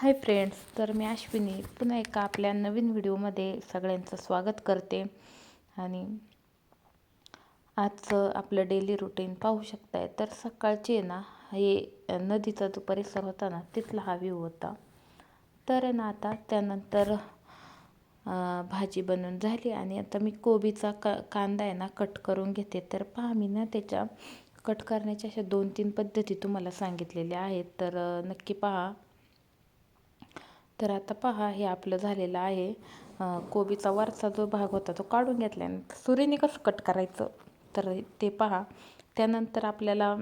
Hi friends तर मी अश्विनी पुन्हा एका आपल्या नवीन व्हिडिओमध्ये सगळ्यांचं स्वागत करते. आणि आजचं आपलं डेली रुटीन पाहू शकताय तर सकाळचे आहे ना हे नदीचा जो परिसर होता ना तिथला हा व्ह्यू होता. तर ना आता त्यानंतर भाजी बनवून झाली आणि आता मी कोबीचा क कांदा आहे ना कट करून घेते. तर पहा मी ना त्याच्या कट करण्याच्या अशा दोन तीन पद्धती तुम्हाला सांगितलेल्या आहेत. तर नक्की पहा. तर आता पहा हे आपलं झालेलं आहे. कोबीचा वरचा जो भाग होता तो काढून घेतला आणि सुरीने कसं कट करायचं? तर ते पहा. त्यानंतर आपल्याला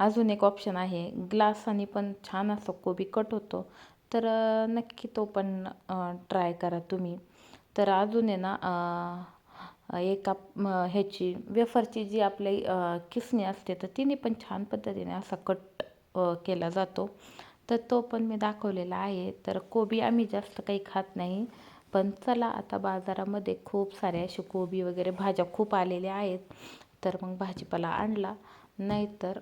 अजून एक ऑप्शन आहे. ग्लासाने पण छान असं कोबी कट होतो. तर नक्की तो पण ट्राय करा तुम्ही. तर अजून आहे ना एका ह्याची वेफरची जी आपली किसणी असते तर तिने पण छान पद्धतीने असा कट केला जातो. तर तो पण मी दाखवलेला आहे. तर कोबी आम्ही जास्त काही खात नाही. पण चला आता बाजारामध्ये खूप साऱ्या असे कोबी वगैरे भाज्या खूप आलेल्या आहेत. तर मग भाजीपाला आणला. नाहीतर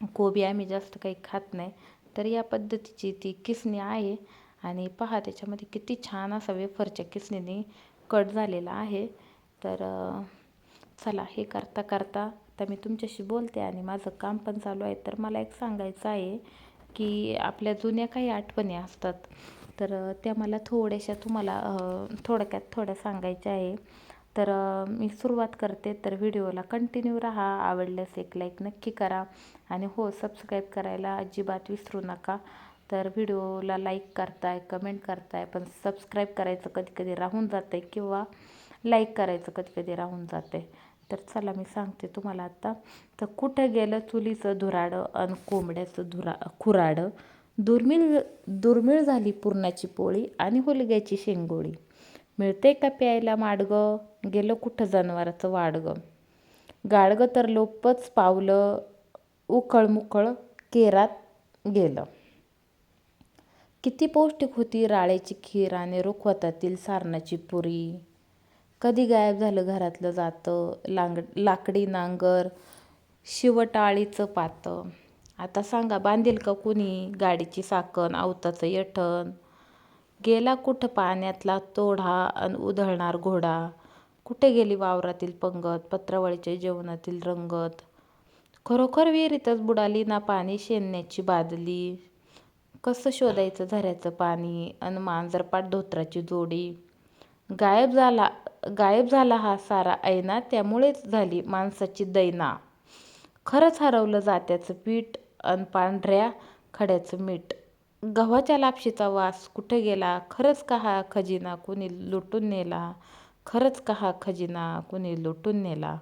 कोबी आम्ही जास्त काही खात नाही. तर या पद्धतीची ती किसणी आहे. आणि पहा त्याच्यामध्ये किती छान असा वेफरच्या किसणीने कट झालेला आहे. तर चला हे करता करता आता मी तुमच्याशी बोलते आणि माझं काम पण चालू आहे. तर मला एक सांगायचं आहे की आपल्या जुन्या काही आठवणी असतात. तर त्या मला थोड्याशा तुम्हाला थोडक्यात थोड्या सांगायच्या आहे. तर मी सुरुवात करते. तर व्हिडिओला कंटिन्यू राहा. आवडल्यास एक लाईक नक्की करा. आणि हो सबस्क्राईब करायला अजिबात विसरू नका. तर व्हिडिओला लाईक करताय कमेंट करताय पण सबस्क्राईब करायचं कधी कधी राहून जातं आहे किंवा लाईक करायचं कधी कधी राहून जाते तर चला मी सांगते तुम्हाला आता. तर कुठं गेलं चुलीचं धुराडं आणि कोंबड्याचं धुरा खुराडं? दुर्मिळ दुर्मिळ झाली पुरणाची पोळी आणि हुलग्याची शेंगोळी. मिळते का प्यायला माडगं? गेलं कुठं जनावराचं वाडगं? गाडगं तर लोपच पावलं उखळमुखळ केरात गेलं. किती पौष्टिक होती राळ्याची खीर आणि रुखवतातील सारणाची पुरी? कधी गायब झालं घरातलं जातं? लांग लाकडी नांगर शिवटाळीचं पातं. आता सांगा बांधील का कुणी? गाडीची साकण आवताचं यठण. गेला कुठं पाण्यातला तोढा अन उधळणार घोडा? कुठे गेली वावरातील पंगत पत्रावळीच्या जेवणातील रंगत? खरोखर विहिरीतच बुडाली ना पाणी शेणण्याची बादली? कसं शोधायचं झऱ्याचं पाणी? अन मांजरपाट धोत्राची जोडी? गायब झाला गायब झाला हा सारा ऐना त्यामुळेच झाली माणसाची दैना. खरंच हरवलं जात्याचं पीठ अन पांढऱ्या खड्याचं मीठ. गव्हाच्या लापशीचा वास कुठे गेला? खरंच का हा खजिना कुणी लुटून नेला? खरंच का हा खजिना कुणी लुटून नेला?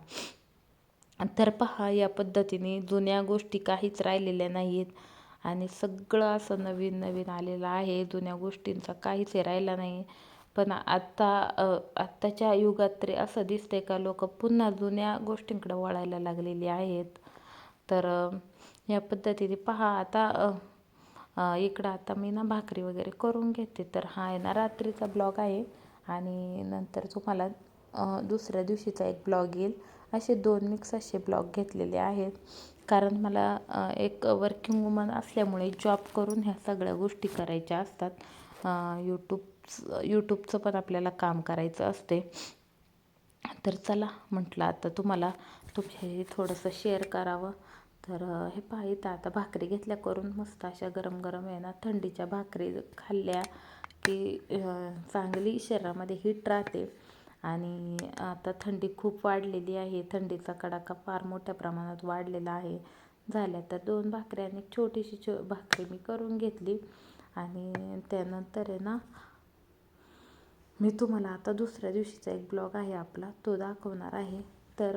तर पहा या पद्धतीने जुन्या गोष्टी काहीच राहिलेल्या नाहीत आणि सगळं असं नवीन नवीन आलेलं आहे. जुन्या गोष्टींचा काहीच राहिला नाही. पण आत्ता आत्ताच्या युगात तरी असं दिसतंय का लोक पुन्हा जुन्या गोष्टींकडे वळायला लागलेली आहेत? तर या पद्धतीने पहा आता इकडं आता मी ना भाकरी वगैरे करून घेते. तर हा आहे ना रात्रीचा ब्लॉग आहे आणि नंतर तुम्हाला दुसऱ्या दिवशीचा एक ब्लॉग येईल. असे दोन मिक्स असे ब्लॉग घेतलेले आहेत. कारण मला एक वर्किंग वुमन असल्यामुळे जॉब करून ह्या सगळ्या गोष्टी करायच्या असतात. यूट्यूब यूट्यूबचं पण आपल्याला काम करायचं असते. तर चला म्हटलं आता तुम्हाला तुमच्याशी थोडंसं शेअर करावं. तर हे पाहिजे आता भाकरी घेतल्या करून मस्त अशा गरम गरम आहे ना थंडीच्या भाकरी खाल्ल्या की चांगली शरीरामध्ये हिट राहते. आणि आता थंडी खूप वाढलेली आहे. थंडीचा कडाका फार मोठ्या प्रमाणात वाढलेला आहे. झाल्या तर दोन भाकरी आणि छोटीशी छो भाकरी मी करून घेतली. आणि त्यानंतर आहे ना मी तुम्हाला आता दुसऱ्या दिवशीचा एक ब्लॉग आहे आपला तो दाखवणार आहे. तर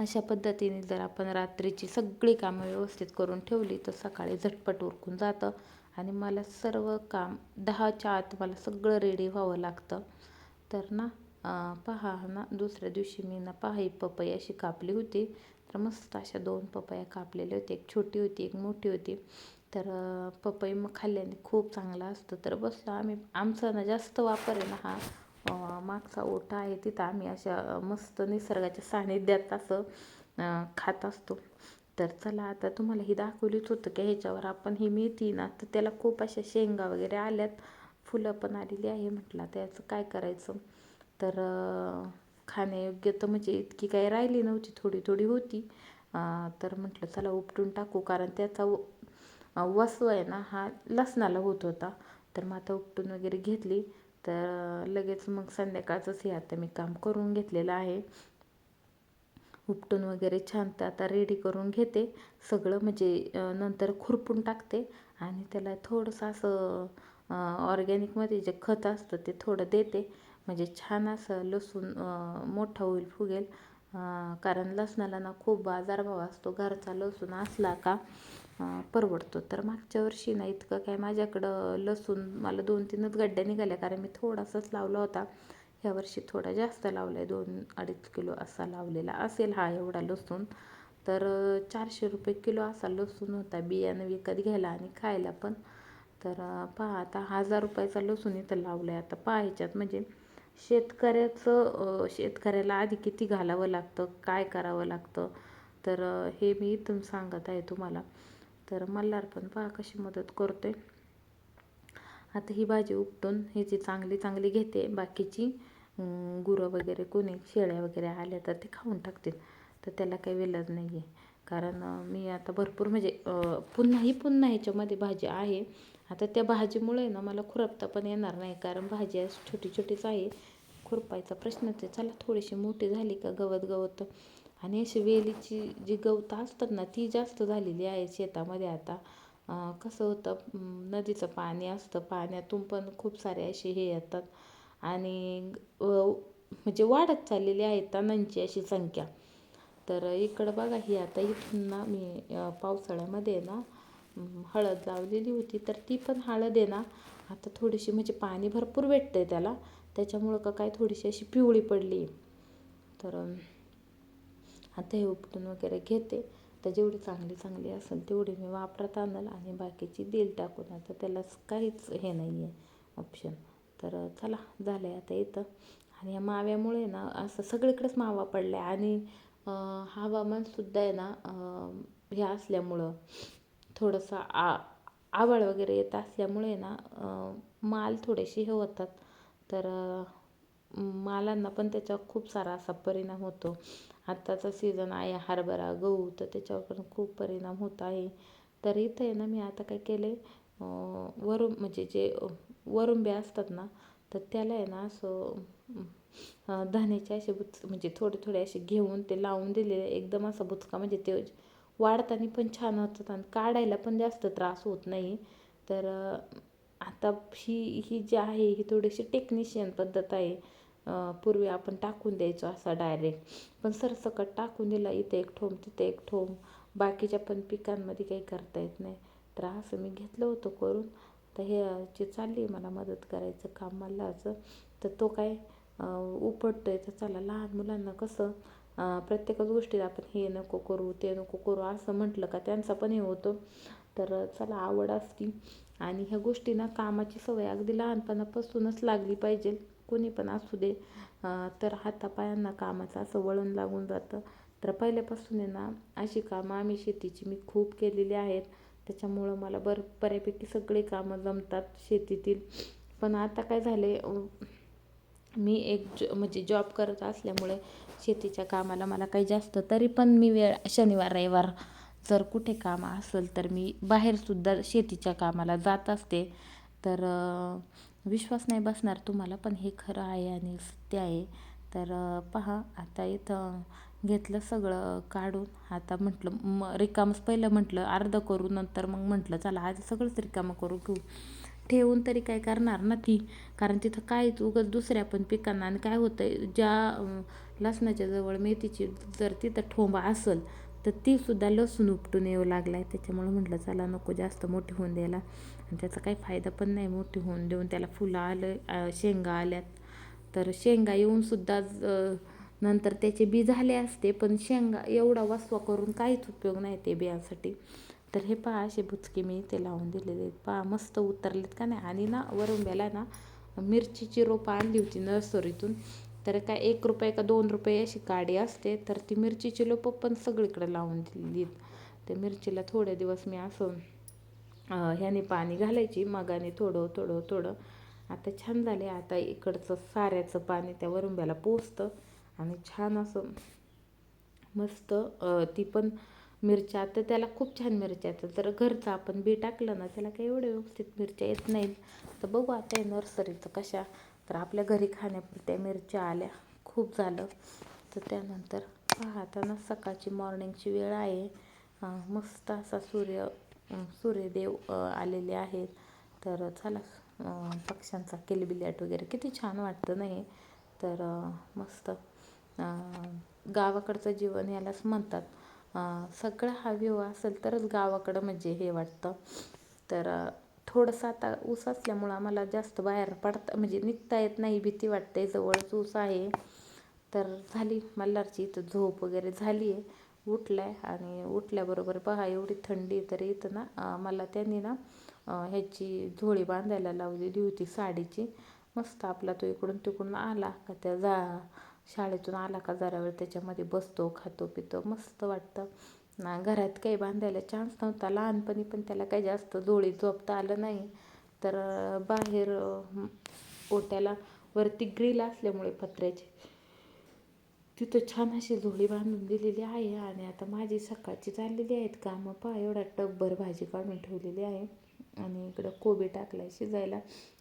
अशा पद्धतीने जर आपण रात्रीची सगळी कामं व्यवस्थित करून ठेवली तर सकाळी झटपट उरकून जातं आणि मला सर्व काम दहाच्या आत मला सगळं रेडी व्हावं लागतं. तर ना पहा ना दुसऱ्या दिवशी मी ना पहा ही पपई अशी कापली होती. तर मस्त अशा दोन पपया कापलेल्या होत्या. एक छोटी होती एक मोठी होती. तर पपई मग खाल्ल्याने खूप चांगला असतं. तर बसलो आम्ही. आमचा ना जास्त वापर आहे ना हा मागचा ओटा आहे तिथं आम्ही अशा मस्त निसर्गाच्या सानिध्यात असं खात असतो. तर चला आता तुम्हाला ही दाखवलीच होतं की ह्याच्यावर आपण ही मेथी ना तर त्याला खूप अशा शेंगा वगैरे आल्यात. फुलं पण आलेली आहे म्हटलं त्याचं काय करायचं? तर खाण्यायोग्य तर म्हणजे इतकी काही राहिली नव्हती थोडी थोडी होती. तर म्हटलं चला उपटून टाकू कारण त्याचा व- वसव आहे ना हा लसणाला होत होता. तर मग आता उपटून वगैरे घेतली. तर लगेच मग संध्याकाळचंच हे आता मी काम करून घेतलेलं आहे. उपटून वगैरे छान तर आता रेडी करून घेते. सगळं म्हणजे नंतर खुरपून टाकते. आणि त्याला थोडंसं असं ऑर्गॅनिकमध्ये जे खत असतं ते थोडं देते. म्हणजे छान असं लसूण मोठा होईल फुगेल. कारण लसणाला ना खूप बाजारभाव असतो. घरचा लसूण असला का परवडतो. तर मागच्या वर्षी ना इतकं काय माझ्याकडं लसूण मला दोन तीनच गड्ड्या निघाल्या कारण मी थोडासाच लावला होता. ह्या वर्षी थोडा जास्त लावला आहे दोन अडीच किलो असा लावलेला असेल हा एवढा लसूण. तर चारशे रुपये किलो असा लसूण होता बियाणं विकत घ्यायला आणि खायला पण. तर पहा आता हजार रुपयाचा लसूण इथं लावला आहे आता पहा ह्याच्यात म्हणजे शेतकऱ्याचं शेतकऱ्याला आधी किती घालावं लागतं काय करावं लागतं? तर हे मी इथून सांगत आहे तुम्हाला. तर मल्हार पण पहा कशी मदत करतोय. आता ही भाजी उपटून ह्याची चांगली चांगली घेते. बाकीची गुरं वगैरे कोणी शेळ्या वगैरे आल्या तर ते खाऊन टाकतील. तर त्याला काही वेलच नाही आहे कारण मी आता भरपूर म्हणजे पुन्हाही पुन्हा ह्याच्यामध्ये भाजी आहे. आता त्या भाजीमुळे ना मला खुरपता पण येणार नाही. कारण भाजी छोटी छोटीच आहे. खुरपायचा प्रश्नच आहे. चला थोडीशी मोठी झाली का गवत गवत. आणि अशी वेलीची जी गवतं असतात ना ती जास्त झालेली आहे शेतामध्ये आता. कसं होतं नदीचं पाणी असतं पाण्यातून पण खूप सारे असे हे येतात. आणि म्हणजे वाढत चाललेली आहे तणांची अशी संख्या. तर इकडं बघा ही आता इथून ना मी पावसाळ्यामध्ये ना हळद लावलेली होती तर ती पण हळद आहे ना आता थोडीशी म्हणजे पाणी भरपूर भेटतं आहे त्याला. त्याच्यामुळं का काय थोडीशी अशी पिवळी पडली. तर आता हे उपटून वगैरे घेते. तर जेवढी चांगली चांगली असेल तेवढी मी वापरात आणल आणि बाकीची देईल टाकून. आता त्याला काहीच हे नाही आहे ऑप्शन तर चला झालं आहे आता येतं आणि या माव्यामुळे ना असं सगळीकडेच मावा पडला आहे आणि हवामानसुद्धा आहे ना हे असल्यामुळं थोडंसं आ आवळ वगैरे येत असल्यामुळे ना माल थोडेसे हे होतात. तर मालांना पण त्याचा खूप सारा असा परिणाम होतो. आत्ताचा सीझन आहे हरभरा गहू तर त्याच्यावर पण खूप परिणाम होत आहे. तर इथं आहे ना मी आता काय केलं आहे वरून म्हणजे जे वरुंबे असतात ना तर त्याला आहे ना असं धान्याचे असे बुच म्हणजे थोडे थोडे असे घेऊन ते लावून दिलेले एकदम असा बुचका म्हणजे ते वाढताना पण छान होतात आणि काढायला पण जास्त त्रास होत नाही. तर आता ही ही जी आहे ही थोडीशी टेक्निशियन पद्धत आहे पूर्वी आपण टाकून द्यायचो असा डायरेक्ट पण सरसकट टाकून दिला इथे एक ठोम तिथे एक ठोम बाकीच्या पण पिकांमध्ये काही करता येत नाही. तर असं मी घेतलं होतं करून. तर हे जे चालली आहे मला मदत करायचं काम मल्हारचं तर तो काय उपटतो आहे तर चला लहान मुलांना कसं प्रत्येकच गोष्टीत आपण हे नको करू ते नको करू असं म्हटलं का त्यांचा पण हे होतो. तर चला आवड असती. आणि ह्या गोष्टींना कामाची सवय अगदी लहानपणापासूनच लागली पाहिजे. कोणी पण असू दे तर हातापायांना कामाचं असं वळण लागून जातं. तर पहिल्यापासून आहे ना अशी कामं आम्ही शेतीची मी खूप केलेली आहेत. त्याच्यामुळं मला बर बऱ्यापैकी सगळे कामं जमतात शेतीतील. पण आता काय झाले मी एक ज म्हणजे जॉब करत असल्यामुळे शेतीच्या कामाला मला काही जास्त तरी पण मी वेळ शनिवार रविवार जर कुठे काम असेल तर मी बाहेरसुद्धा शेतीच्या कामाला जात असते. तर विश्वास नाही बसणार तुम्हाला पण हे खरं आहे आणि सत्य आहे. तर पहा आता इथं घेतलं सगळं काढून आता म्हटलं म रिकामच पहिलं म्हटलं अर्ध करू नंतर मग म्हटलं चला आज सगळंच रिकामं करू घेऊ. ठेवून तरी काय करणार ना ती? कारण तिथं काहीच उगाच दुसऱ्या पण पिकांना आणि काय होतं ज्या लसणाच्या जवळ मेथीची जर तिथं ठोंबा असेल तर ती सुद्धा लसूण उपटून येऊ लागला आहे त्याच्यामुळे म्हटलं चला नको जास्त मोठी होऊन द्यायला. आणि त्याचा काही फायदा पण नाही मोठी होऊन देऊन त्याला फुलं आलं शेंगा आल्यात. तर शेंगा येऊनसुद्धा नंतर त्याचे बी झाले असते पण शेंगा एवढा वसवा करून काहीच उपयोग नाही ते बियांसाठी. तर हे पहा असे बुचके मी ते लावून दिलेले आहेत. पहा मस्त उतरलेत का नाही. आणि ना वरुंब्याला ना मिरचीची रोपं आणली होती नर्सरीतून. तर काय एक रुपये का दोन रुपये अशी काडी असते तर ती मिरचीची लोपं पण सगळीकडे लावून दिली त्या मिरचीला थोडे दिवस मी असं ह्याने पाणी घालायची मगाने थोडं थोडं थोडं. आता छान झाले आता इकडचं साऱ्याचं पाणी त्या वरुंब्याला पोचतं आणि छान असं मस्त ती पण मिरच्या आता त्याला खूप छान मिरच्या येतात. जर घरचं आपण बी टाकलं ना त्याला काही एवढं व्यवस्थित मिरच्या येत नाहीत. तर बघू आता नर्सरीचं कशा तर आपल्या घरी खाण्यापुरत्या मिरच्या आल्या. खूप झालं. तर त्यानंतर पाहताना सकाळची मॉर्निंगची वेळ आहे. मस्त असा सूर्य सूर्यदेव आलेले आहेत. तर चला पक्ष्यांचा किलबिलाट वगैरे किती छान वाटतं नाही? तर मस्त गावाकडचं जीवन यालाच म्हणतात. सगळा हा व्यू असेल तरच गावाकडं म्हणजे हे वाटतं. तर थोडंसं आता ऊस असल्यामुळं आम्हाला जास्त बाहेर पडता म्हणजे निघता येत नाही भीती वाटते. जवळच ऊस आहे. तर झाली मल्हारची इथं झोप वगैरे झाली आहे. उठलाय आणि उठल्याबरोबर पहा एवढी थंडी तरी इथं ना मला त्यांनी ना ह्याची झोळी बांधायला लावलेली होती साडीची. मस्त आपला तो इकडून तिकडून आला का त्या जा शाळेतून आला का जरा वेळ त्याच्यामध्ये बसतो खातो पितो. मस्त वाटतं. ना घरात काही बांधायला चान्स नव्हता. लहानपणी पण त्याला काही जास्त झोळीत झोपता आलं नाही. तर बाहेर ओट्याला वरती ग्रिल असल्यामुळे पत्र्याची तिथं छान अशी झोळी बांधून दिलेली आहे. आणि आता माझी सकाळची चाललेली आहेत कामं. पहा एवढा टबभर भाजी काढून ठेवलेली आहे. आणि इकडं कोबी टाकलाय शिजायला.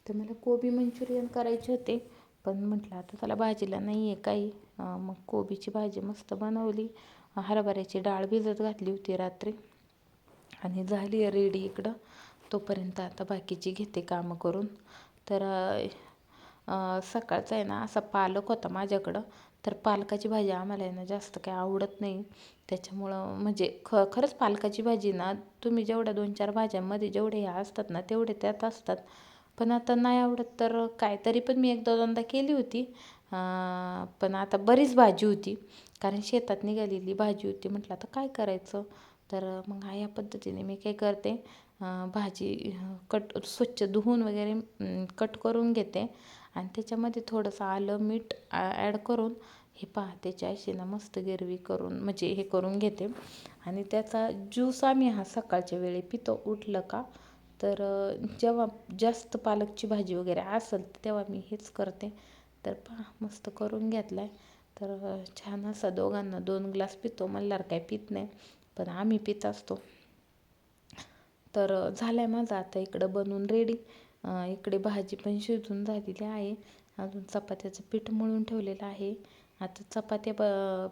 तर मला कोबी मंचुरियन करायचे होते. पण म्हटलं आता त्याला भाजीला नाही आहे काही मग कोबीची भाजी मस्त बनवली. हरभऱ्याची डाळ भिजत घातली होती रात्री. आणि झाली आहे रेडी इकडं. तोपर्यंत आता बाकीची घेते कामं करून. तर सकाळचा आहे ना असा पालक होता माझ्याकडं. तर पालकाची भाजी आम्हाला आहे ना जास्त काही आवडत नाही. त्याच्यामुळं म्हणजे ख खरंच पालकाची भाजी ना तुम्ही जेवढ्या दोन चार भाज्यांमध्ये जेवढे ह्या असतात ना तेवढे त्यात असतात. पण आता नाही आवडत तर काय तरी पण मी एकदा दोनदा केली होती. पण आता बरीच भाजी होती. कारण शेतात निघालेली भाजी होती. म्हटलं आता काय करायचं? तर मग हा या पद्धतीने मी काय करते भाजी कट स्वच्छ धुवून वगैरे कट करून घेते. आणि त्याच्यामध्ये थोडंसं आलं मीठ ॲड करून हे पहा त्याच्या अशी ना मस्त गिरवी करून म्हणजे हे करून घेते. आणि त्याचा ज्यूस आम्ही हा सकाळच्या वेळी पितो उठलं का? तर जेव्हा जास्त पालकची भाजी वगैरे असेल तर तेव्हा मी हेच करते. तर पहा मस्त करून घेतला आहे तर छान असा दोघांना दोन ग्लास पितो. मल्हार काय पित नाही पण आम्ही पित असतो. तर अ, झालं आहे माझा आता इकडं बनवून रेडी इकडे भाजी पण शिजून झालेली आहे. अजून चपात्याचं पीठ मळून ठेवलेलं आहे. आता चपात्या प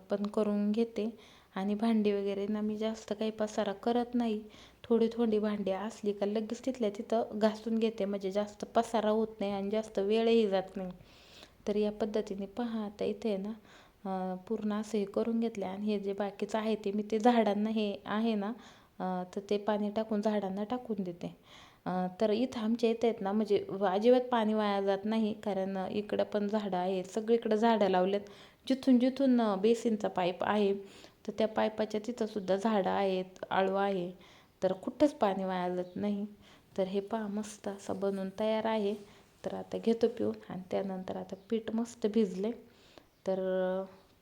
पण करून घेते. आणि भांडी वगैरे ना मी जास्त काही पसारा करत नाही. थोडी थोडी भांडी असली का लगेच तिथल्या तिथं घासून घेते. म्हणजे जास्त पसारा होत नाही आणि जास्त वेळही जात नाही. तर या पद्धतीने पहा आता इथे आहे ना पूर्ण असं हे करून घेतलं आणि हे जे बाकीचं आहे ते मी ते झाडांना हे आहे ना तर ते पाणी टाकून झाडांना टाकून देते. तर इथं आमच्या इथं आहेत ना म्हणजे व- अजिबात पाणी वाया जात नाही कारण इकडं पण झाडं आहेत सगळीकडं झाडं लावलेत. जिथून जिथून बेसिनचा पाईप आहे तर त्या पाईपाच्या तिथंसुद्धा झाडं आहेत आळू आहे. तर कुठंच पाणी वाया जात नाही. तर हे पहा मस्त असं बनवून तयार आहे. तर आता घेतो पिऊन आणि त्यानंतर आता पीठ मस्त भिजले. तर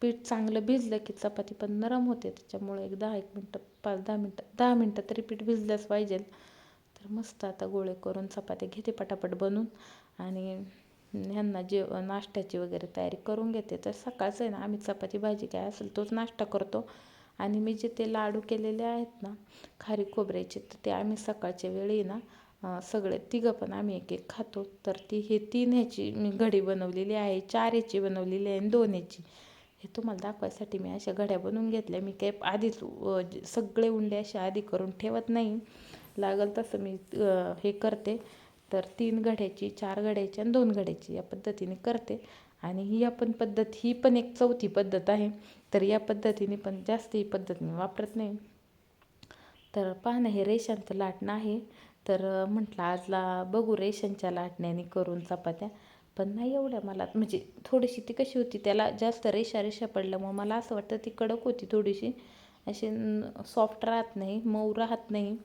पीठ चांगलं भिजलं की चपाती पण नरम होते. त्याच्यामुळे एक दहा एक मिनटं पाच दहा मिनटं दहा मिनटं तरी पीठ भिजलंच पाहिजे. तर मस्त आता गोळे करून चपाती घेते पटापट बनवून. आणि ह्यांना जे नाश्त्याची वगैरे तयारी करून घेते. तर सकाळचं आहे ना आम्ही चपाती भाजी काय असेल तोच नाश्ता करतो. आणि मी जे ते लाडू केलेले आहेत ना खारी खोबऱ्याचे तर ते आम्ही सकाळच्या वेळी ना सगळे तिघं पण आम्ही एक एक खातो. तर ती हे तीन ह्याची मी घडी बनवलेली आहे चार ह्याची बनवलेली आहे आणि दोन ह्याची. हे तुम्हाला दाखवायसाठी मी अशा घड्या बनवून घेतल्या. मी काही आधीच सगळे उंडे असे आधी करून ठेवत नाही. लागल तसं मी हे करते. तर तीन घड्याची चार घड्याची आणि दोन घड्याची या पद्धतीने करते. आणि ही आपण पद्धत ही पण एक चौथी पद्धत आहे. तर या पद्धतीने पण जास्त ही पद्धत मी वापरत नाही. तर पाहणं हे रेषांचं लाटणं आहे. तर म्हटलं आजला बघू रेशनच्या लाटण्याने करून चपात्या. पण नाही एवढ्या मला म्हणजे थोडीशी ती कशी होती त्याला जास्त रेषा रेषा पडल्यामुळे मला असं वाटतं ती कडक होती थोडीशी. अशी सॉफ्ट राहत नाही मऊ राहत नाही.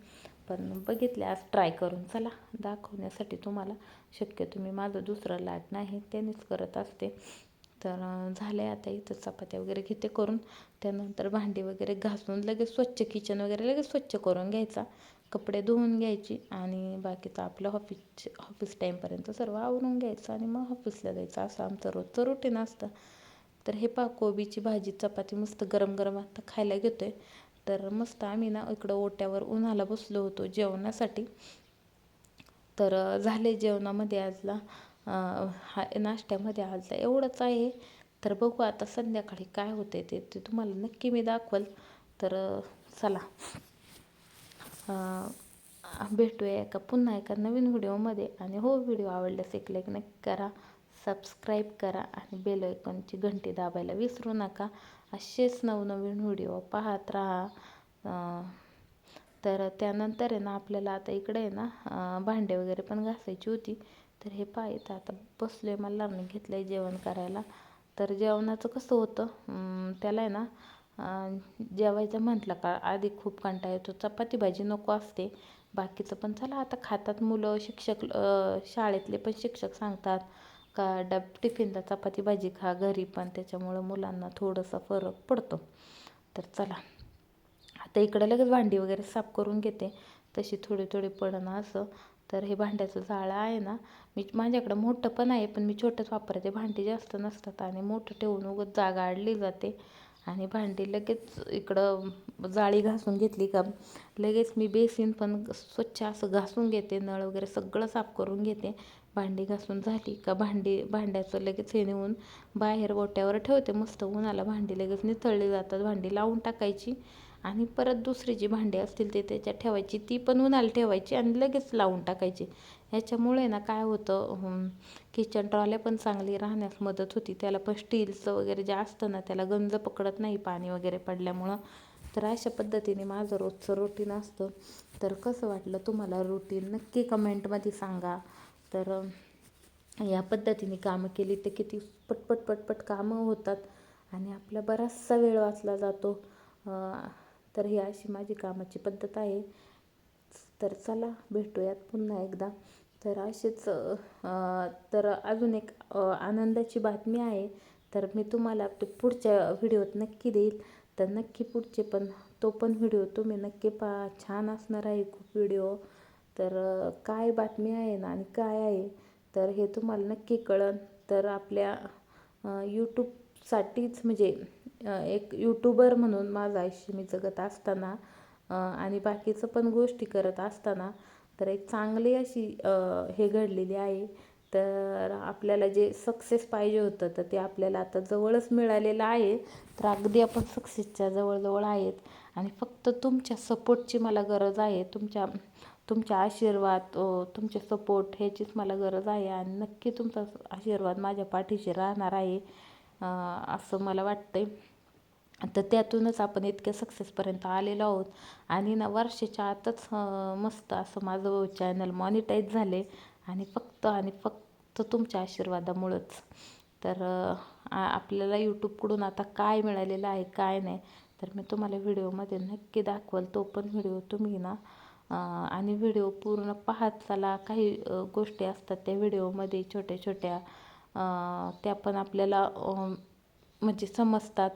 पण बघितले आज ट्राय करून चला दाखवण्यासाठी तुम्हाला. शक्य तुम्ही माझं दुसरं लाट आहे त्यानेच करत असते. तर झाले आता इथं चपात्या वगैरे घेते करून. त्यानंतर भांडी वगैरे घासून लगेच स्वच्छ किचन वगैरे लगेच स्वच्छ करून घ्यायचा. कपडे धुवून घ्यायची आणि बाकीचं आपलं ऑफिसचे ऑफिस टाईमपर्यंत सर्व आवरून घ्यायचं आणि मग ऑफिसला जायचं. असं आमचं रोजचं रुटीन असतं. तर हे पा कोबीची भाजी चपाती मस्त गरम गरम आता खायला घेतोय. तर मस्त आम्ही ना इकडं ओट्यावर उन्हाला बसलो होतो जेवणासाठी. तर झाले जेवणामध्ये आजला हा नाश्त्यामध्ये आजला एवढंच आहे. तर बघू आता संध्याकाळी काय होते ते ते तुम्हाला नक्की मी दाखवल. तर चला. भेटूया एका पुन्हा एका नवीन व्हिडिओमध्ये. आणि हो व्हिडिओ आवडल्यास एक लाईक नक्की करा सबस्क्राईब करा आणि बेल आयकॉनची घंटी दाबायला विसरू नका. असेच नवनवीन व्हिडिओ पाहत राहा. तर त्यानंतर आहे ना आपल्याला आता इकडे आहे ना भांडे वगैरे पण घासायची होती. तर हे पाहिजे आता बसलो आहे मला लावून घेतलं आहे जेवण करायला. तर जेवणाचं कसं होतं त्याला आहे ना जेवायचं म्हटलं का आधी खूप कंटाळा येतो. चपाती भाजी नको असते. बाकीचं पण चला आता खातात मुलं शिक्षक शाळेतले पण शिक्षक सांगतात का डब टिफिनला चपाती भाजी खा घरी पण. त्याच्यामुळं मुलांना थोडंसं फरक पडतो. तर चला. आता इकडं लगेच भांडी वगैरे साफ करून घेते. तशी थोडी थोडी पडणं असं. तर हे भांड्याचं जाळं आहे ना. मी माझ्याकडं मोठं पण आहे पण मी छोटंच वापरते. भांडी जास्त नसतात आणि मोठं ठेवून उगत जागा अडली जाते. आणि भांडी लगेच इकडं जाळी घासून घेतली का लगेच मी बेसिन पण स्वच्छ असं घासून घेते नळ वगैरे सगळं साफ करून घेते. भांडी घासून झाली का भांडी भांड्याचं लगेच हे नेऊन बाहेर ओट्यावर ठेवते मस्त उन्हाला भांडी लगेच निथळली जातात. भांडी लावून टाकायची. आणि परत दुसरी जी भांडी असतील ते त्याच्यात ठेवायची ती पण उन्हाला ठेवायची आणि लगेच लावून टाकायची. ह्याच्यामुळे ना काय होतं किचन ट्रॉल्या पण चांगली राहण्यास मदत होती. त्याला पण स्टीलचं वगैरे जे असतं ना त्याला गंज पकडत नाही पाणी वगैरे पडल्यामुळं. तर अशा पद्धतीने माझं रोजचं रुटीन असतं. तर कसं वाटलं तुम्हाला रुटीन नक्की कमेंटमध्ये सांगा. तर या पद्धतीने कामं केली तर किती पटपट पटपट कामं होतात. आणि आपला बराचसा वेळ वाचला जातो. तर ही अशी माझी कामाची पद्धत आहे. तर चला भेटूयात पुन्हा एकदा. तर असेच तर अजून एक आनंदाची बातमी आहे. तर मी तुम्हाला ते पुढच्या व्हिडिओत नक्की देईल. तर नक्की पुढचे पण तो पण व्हिडिओ तुम्ही नक्की पहा. छान असणार आहे खूप व्हिडिओ. तर काय बातमी आहे ना आणि काय आहे तर हे तुम्हाला नक्की कळन. तर आपल्या यूट्यूबसाठीच म्हणजे एक यूट्यूबर म्हणून माझं आयुष्य मी जगत असताना आणि बाकीचं पण गोष्टी करत असताना तर एक चांगली अशी हे घडलेली आहे. तर आपल्याला जे सक्सेस पाहिजे होतं तर ते आपल्याला आता जवळच मिळालेलं आहे. तर अगदी आपण सक्सेसच्या जवळजवळ आहेत. आणि फक्त तुमच्या सपोर्टची मला गरज आहे. तुमच्या तुमच्या आशीर्वाद तुमचे सपोर्ट ह्याचीच मला गरज आहे. आणि नक्की तुमचा आशीर्वाद माझ्या पाठीशी राहणार आहे. असं मला वाटतं आहे तर त्यातूनच आपण इतक्या सक्सेसपर्यंत आलेलो आहोत. आणि ना वर्षाच्या आतच मस्त असं माझं चॅनल मॉनिटाईज झाले आणि फक्त आणि फक्त तुमच्या आशीर्वादामुळंच. तर आपल्याला यूट्यूबकडून आता काय मिळालेलं आहे काय नाही तर मी तुम्हाला व्हिडिओमध्ये नक्की दाखवाल तो पण व्हिडिओ तुम्ही ना आणि व्हिडिओ पूर्ण पाहत चला. काही गोष्टी असतात त्या व्हिडिओमध्ये छोट्या छोट्या त्या पण आपल्याला म्हणजे समजतात.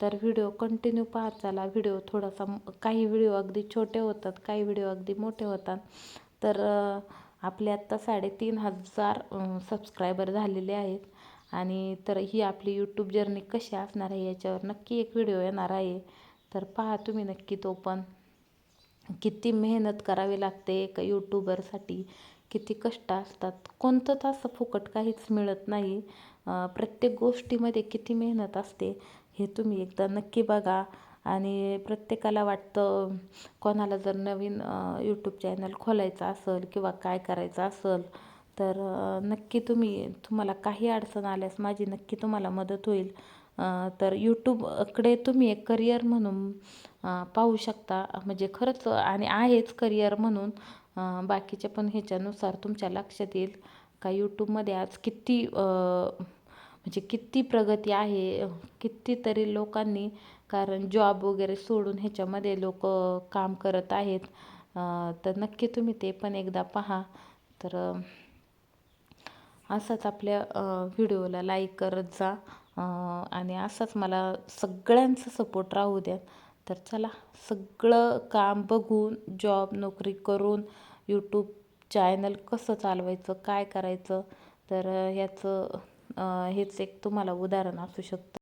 तर व्हिडिओ कंटिन्यू पाहत चला. व्हिडिओ थोडासा म- काही व्हिडिओ अगदी छोटे होतात काही व्हिडिओ अगदी मोठे होतात. तर आपले आत्ता साडेतीन हजार सबस्क्रायबर झालेले आहेत. आणि तर ही आपली यूट्यूब जर्नी कशी असणार आहे याच्यावर नक्की एक व्हिडिओ येणार आहे. तर पहा तुम्ही नक्की तो पण. किती मेहनत करावी लागते एका यूट्यूबरसाठी किती कष्ट असतात. कोणतंच असं फुकट काहीच मिळत नाही. प्रत्येक गोष्टीमध्ये किती मेहनत असते हे तुम्ही एकदा नक्की बघा. आणि प्रत्येकाला वाटतं कोणाला जर नवीन यूट्यूब चॅनल खोलायचं असेल किंवा काय करायचं असेल तर नक्की तुम्ही तुम्हाला काही अडचण आल्यास माझी नक्की तुम्हाला मदत होईल. तर यूट्यूबकडे तुम्ही एक करिअर म्हणून पाहू शकता. म्हणजे खरंच आणि आहेच करिअर म्हणून बाकीच्या पण ह्याच्यानुसार तुमच्या लक्षात येईल का यूट्यूबमध्ये आज किती म्हणजे किती प्रगती आहे कितीतरी लोकांनी कारण जॉब वगैरे सोडून ह्याच्यामध्ये लोक काम करत आहेत. तर नक्की तुम्ही ते पण एकदा पहा. तर असंच आपल्या व्हिडिओला लाईक करत जा. आणि असंच मला सगळ्यांचा सपोर्ट राहू द्या. तर चला सगळं काम बघून जॉब नोकरी करून यूट्यूब चॅनल कसं चालवायचं काय करायचं तर ह्याचं हेच एक तुम्हाला उदाहरण असू शकतं.